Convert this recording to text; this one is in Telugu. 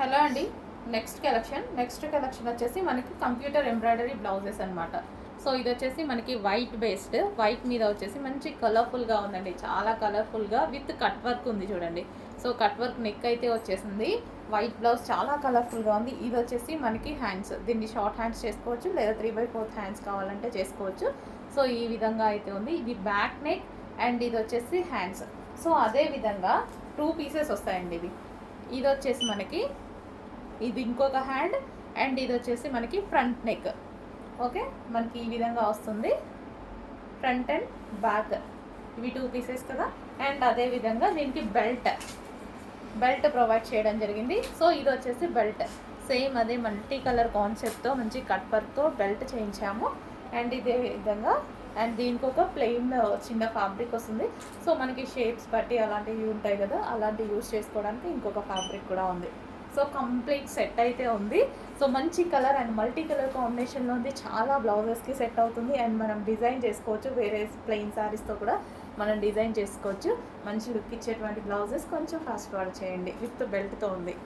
హలో అండి. నెక్స్ట్ కలెక్షన్ నెక్స్ట్ కలెక్షన్ వచ్చేసి మనకి కంప్యూటర్ ఎంబ్రాయిడరీ బ్లౌజెస్ అన్నమాట. సో ఇది వచ్చేసి మనకి వైట్ బేస్డ్ వైట్ మీద వచ్చేసి మంచి కలర్ఫుల్గా ఉందండి. చాలా కలర్ఫుల్గా విత్ కట్ వర్క్ ఉంది చూడండి. సో కట్ వర్క్ నెక్ అయితే వచ్చేసింది. వైట్ బ్లౌజ్ చాలా కలర్ఫుల్గా ఉంది. ఇది వచ్చేసి మనకి హ్యాండ్స్ దీన్ని షార్ట్ హ్యాండ్స్ చేసుకోవచ్చు లేదా త్రీ బై ఫోర్త్ హ్యాండ్స్ కావాలంటే చేసుకోవచ్చు. సో ఈ విధంగా అయితే ఉంది. ఇది బ్యాక్ నెక్ అండ్ ఇది వచ్చేసి హ్యాండ్స్ సో అదే విధంగా టూ పీసెస్ వస్తాయండి ఇవి. ఇది వచ్చేసి మనకి ఇది ఇంకొక హ్యాండ్ అండ్ ఇది వచ్చేసి మనకి ఫ్రంట్ నెక్ ఓకే మనకి ఈ విధంగా వస్తుంది. ఫ్రంట్ అండ్ బ్యాక్ ఇవి టూ పీసెస్ కదా? అండ్ అదే విధంగా దీనికి బెల్ట్ బెల్ట్ ప్రొవైడ్ చేయడం జరిగింది. సో ఇది వచ్చేసి బెల్ట్ సేమ్ అదే మల్టీ కలర్ కాన్సెప్ట్తో మంచి కట్ వర్క్తో బెల్ట్ చేయించాము. అండ్ ఇదే విధంగా అండ్ దీనికి ఒక ప్లెయిన్ చిన్న ఫ్యాబ్రిక్ వస్తుంది. సో మనకి షేప్స్ బట్టి అలాంటివి ఉంటాయి కదా? అలాంటివి యూస్ చేసుకోవడానికి ఇంకొక ఫ్యాబ్రిక్ కూడా ఉంది. సో కంప్లీట్ సెట్ అయితే ఉంది. సో మంచి కలర్ అండ్ మల్టీ కలర్ కాంబినేషన్లో ఉంది. చాలా బ్లౌజెస్కి సెట్ అవుతుంది. అండ్ మనం డిజైన్ చేసుకోవచ్చు. వేరే ప్లెయిన్ శారీస్తో కూడా మనం డిజైన్ చేసుకోవచ్చు. మంచి లుక్ ఇచ్చేటువంటి బ్లౌజెస్ కొంచెం ఫాస్ట్ ఫార్వర్డ్ చేయండి. విత్ బెల్ట్తో ఉంది.